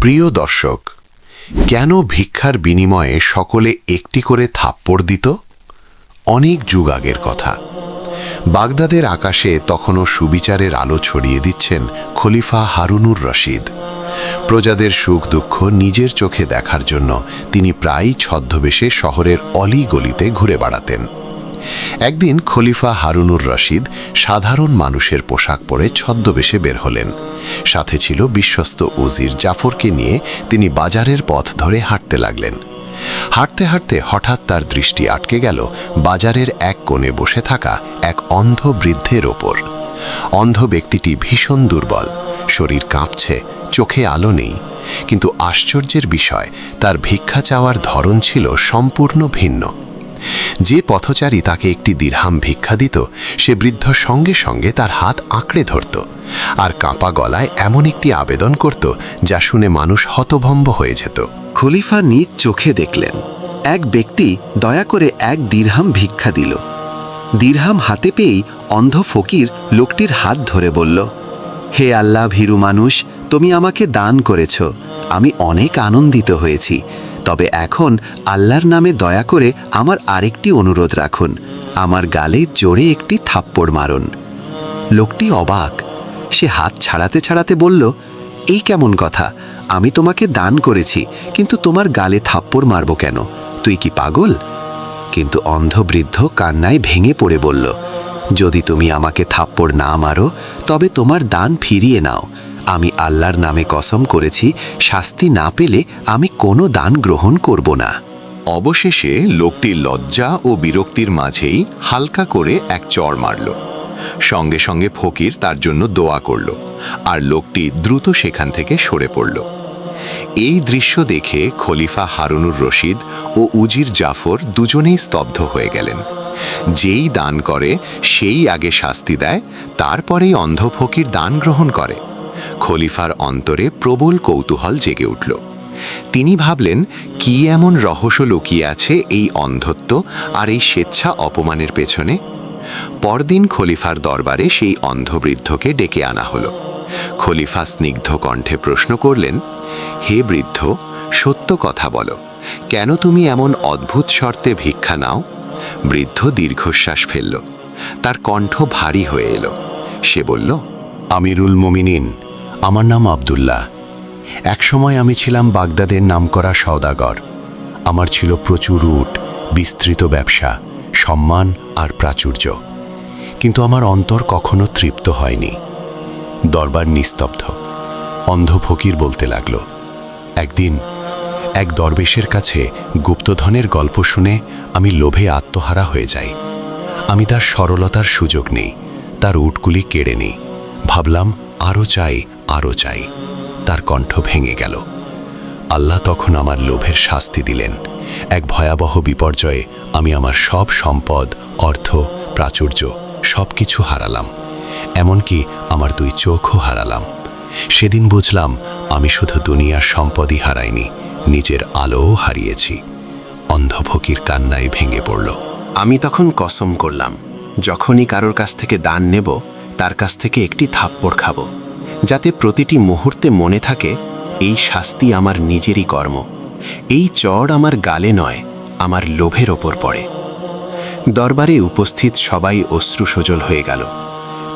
প্রিয় দর্শক, কেন ভিক্ষার বিনিময়ে সকলে একটি করে থাপ্পড় দিত? অনেক যুগ আগের কথা। বাগদাদের আকাশে তখনও সুবিচারের আলো ছড়িয়ে দিচ্ছেন খলিফা হারুনুর রশিদ। প্রজাদের সুখ দুঃখ নিজের চোখে দেখার জন্য তিনি প্রায়ই ছদ্মবেশে শহরের অলি গলিতে ঘুরে বেড়াতেন। একদিন খলিফা হারুনুর রশিদ সাধারণ মানুষের পোশাক পরে ছদ্মবেশে বের হলেন। সাথে ছিল বিশ্বস্ত উজির জাফরকে নিয়ে তিনি বাজারের পথ ধরে হাঁটতে লাগলেন। হাঁটতে হাঁটতে হঠাৎ তার দৃষ্টি আটকে গেল বাজারের এক কোণে বসে থাকা এক অন্ধ বৃদ্ধের ওপর। অন্ধ ব্যক্তিটি ভীষণ দুর্বল, শরীর কাঁপছে, চোখে আলো নেই। কিন্তু আশ্চর্যের বিষয়, তার ভিক্ষা চাওয়ার ধরন ছিল সম্পূর্ণ ভিন্ন। যে পথচারী তাকে একটি দীর্হাম ভিক্ষা দিত, সে বৃদ্ধ সঙ্গে সঙ্গে তার হাত আঁকড়ে ধরত আর কাঁপা গলায় এমন একটি আবেদন করত যা শুনে মানুষ হতভম্ব হয়ে যেত। খলিফা নিজ চোখে দেখলেন। এক ব্যক্তি দয়া করে এক দীর্হাম ভিক্ষা দিল। দীর্হাম হাতে পেয়েই অন্ধ ফকির লোকটির হাত ধরে বলল, হে আল্লাহ ভীরু মানুষ, তুমি আমাকে দান করেছ। আমি অনেক আনন্দিত হয়েছি। তবে এখন আল্লাহর নামে দয়া করে আমার আরেকটি অনুরোধ রাখুন। আমার গালে জোরে একটি থাপ্পড় মারুন। লোকটি অবাক। সে হাত ছাড়াতে ছাড়াতে বলল, এই কেমন কথা? আমি তোমাকে দান করেছি, কিন্তু তোমার গালে থাপ্পড় মারব কেন? তুই কি পাগল? কিন্তু অন্ধবৃদ্ধ কান্নায় ভেঙে পড়ে বলল, যদি তুমি আমাকে থাপ্পড় না মারো, তবে তোমার দান ফিরিয়ে নাও। আমি আল্লাহর নামে কসম করেছি, শাস্তি না পেলে আমি কোনো দান গ্রহণ করব না। অবশেষে লোকটি লজ্জা ও বিরক্তির মাঝেই হালকা করে এক চর মারল। সঙ্গে সঙ্গে ফকির তার জন্য দোয়া করল আর লোকটি দ্রুত সেখান থেকে সরে পড়ল। এই দৃশ্য দেখে খলিফা হারুনুর রশিদ ও উজির জাফর দুজনেই স্তব্ধ হয়ে গেলেন। যেই দান করে, সেই আগে শাস্তি দেয়, তারপরেই অন্ধ ফকির দান গ্রহণ করে। খলিফার অন্তরে প্রবল কৌতূহল জেগে উঠল। তিনি ভাবলেন, কি এমন রহস্য লুকিয়ে আছে এই অন্ধত্ব আর এই স্বেচ্ছা অপমানের পেছনে? পরদিন খলিফার দরবারে সেই অন্ধবৃদ্ধকে ডেকে আনা হলো। খলিফা স্নিগ্ধ কণ্ঠে প্রশ্ন করলেন, হে বৃদ্ধ, সত্য কথা বলো, কেন তুমি এমন অদ্ভুত শর্তে ভিক্ষা নাও? বৃদ্ধ দীর্ঘশ্বাস ফেলল, তার কণ্ঠ ভারী হয়ে এলো। সে বলল, আমিরুল মমিনিন আমার নাম আব্দুল্লাহ। একসময় আমি ছিলাম বাগদাদের নামকরা সওদাগর। আমার ছিল প্রচুর উট, বিস্তৃত ব্যবসা, সম্মান আর প্রাচুর্য। কিন্তু আমার অন্তর কখনো তৃপ্ত হয়নি। দরবার নিস্তব্ধ। অন্ধ ফকির বলতে লাগল, একদিন এক দরবেশের কাছে গুপ্তধনের গল্প শুনে আমি লোভে আত্মহারা হয়ে যাই। আমি তার সরলতার সুযোগ নেই, তার উটগুলি কেড়ে নিই। ভাবলাম আরও চাই আরও চাই। তার কণ্ঠ ভেঙে গেল। আল্লাহ তখন আমার লোভের শাস্তি দিলেন। এক ভয়াবহ বিপর্যয়ে আমি আমার সব সম্পদ, অর্থ, প্রাচুর্য সব কিছু হারালাম। এমনকি আমার দুই চোখও হারালাম। সেদিন বুঝলাম, আমি শুধু দুনিয়ার সম্পদই হারাইনি, নিজের আলোও হারিয়েছি। অন্ধভকির কান্নায় ভেঙে পড়ল। আমি তখন কসম করলাম, যখনই কারোর কাছ থেকে দান নেব, তার কাছ থেকে একটি থাপ্পড় খাব। যাতে প্রতিটি মুহূর্তে মনে থাকে, এই শাস্তি আমার নিজেরই কর্ম। এই চড় আমার গালে নয়, আমার লোভের ওপর পড়ে। দরবারে উপস্থিত সবাই অশ্রু সজল হয়ে গেল।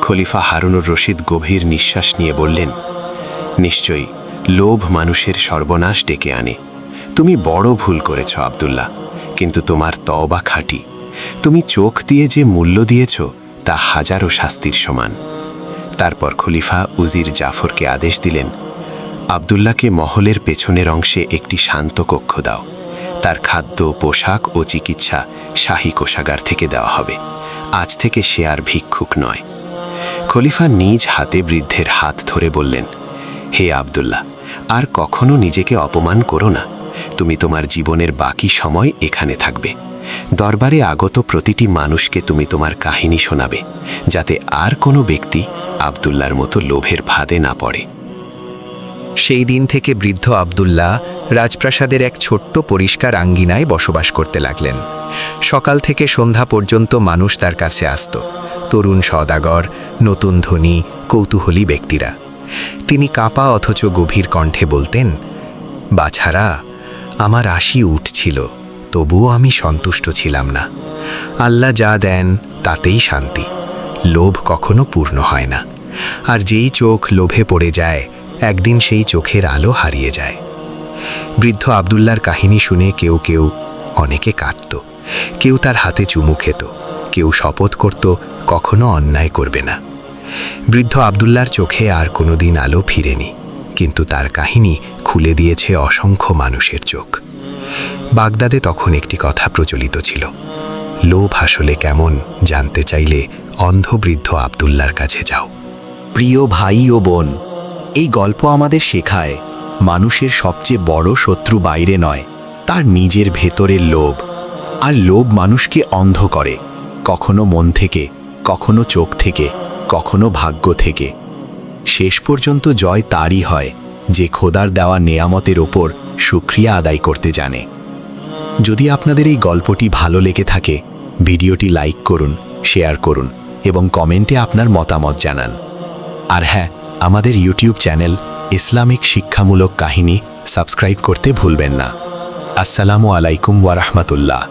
খলিফা হারুনুর রশিদ গভীর নিঃশ্বাস নিয়ে বললেন, নিশ্চয়ই, লোভ মানুষের সর্বনাশ ডেকে আনে। তুমি বড় ভুল করেছ, আব্দুল্লাহ, কিন্তু তোমার তওবা খাঁটি। তুমি চোখ দিয়ে যে মূল্য দিয়েছ, তা হাজারো শাস্তির সমান। তারপর খলিফা উজির জাফরকে আদেশ দিলেন, আবদুল্লাহকে মহলের পেছনের অংশে একটি শান্ত কক্ষ দাও। তার খাদ্য, পোশাক ও চিকিৎসা শাহী কোষাগার থেকে দেওয়া হবে। আজ থেকে সে আর ভিক্ষুক নয়। খলিফা নিজ হাতে বৃদ্ধের হাত ধরে বললেন, হে আবদুল্লাহ, আর কখনো নিজেকে অপমান করো না। তুমি তোমার জীবনের বাকি সময় এখানে থাকবে। দরবারে আগত প্রতিটি মানুষকে তুমি তোমার কাহিনী শোনাবে, যাতে আর কোনো ব্যক্তি আবদুল্লার মতো লোভের ফাঁদে না পড়ে। সেই দিন থেকে বৃদ্ধ আবদুল্লাহ রাজপ্রাসাদের এক ছোট্ট পরিষ্কার আঙ্গিনায় বসবাস করতে লাগলেন। সকাল থেকে সন্ধ্যা পর্যন্ত মানুষ তার কাছে আসত। তরুণ সদাগর নতুন ধনী, কৌতূহলী ব্যক্তিরা। তিনি কাঁপা অথচ গভীর কণ্ঠে বলতেন, বাছারা, আমার আশি উঠছিল তবুও আমি সন্তুষ্ট ছিলাম না। আল্লাহ যা দেন, তাতেই শান্তি। লোভ কখনো পূর্ণ হয় না। আর যেই চোখ লোভে পড়ে যায়, একদিন সেই চোখের আলো হারিয়ে যায়। বৃদ্ধ আবদুল্লার কাহিনী শুনে কেউ কেউ অনেকে কাঁদত। কেউ তার হাতে চুমু খেত। কেউ শপথ করত, কখনো অন্যায় করবে না। বৃদ্ধ আবদুল্লার চোখে আর কোনোদিন আলো ফিরেনি। কিন্তু তার কাহিনী খুলে দিয়েছে অসংখ্য মানুষের চোখ। বাগদাদে তখন একটি কথা প্রচলিত ছিল। লোভ আসলে কেমন জানতে চাইলে অন্ধবৃদ্ধ আবদুল্লার কাছে যাও। প্রিয় ভাই ও বোন, এই গল্প আমাদের শেখায়, মানুষের সবচেয়ে বড় শত্রু বাইরে নয়, তার নিজের ভেতরের লোভ। আর লোভ মানুষকে অন্ধ করে, কখনো মন থেকে, কখনো চোখ থেকে, কখনো ভাগ্য থেকে। শেষ পর্যন্ত জয় তারই হয়, যে খোদার দেওয়া নেয়ামতের ওপর সুক্রিয়া আদায় করতে জানে। যদি আপনাদের এই গল্পটি ভালো লেগে থাকে, ভিডিওটি লাইক করুন, শেয়ার করুন। এবং কমেন্টে আপনার মতামত জানান। আর হ্যাঁ আমাদের ইউটিউব চ্যানেল ইসলামিক শিক্ষামূলক কাহিনী সাবস্ক্রাইব করতে ভুলবেন না। আসসালামু আলাইকুম ওয়ারহমতুল্লাহ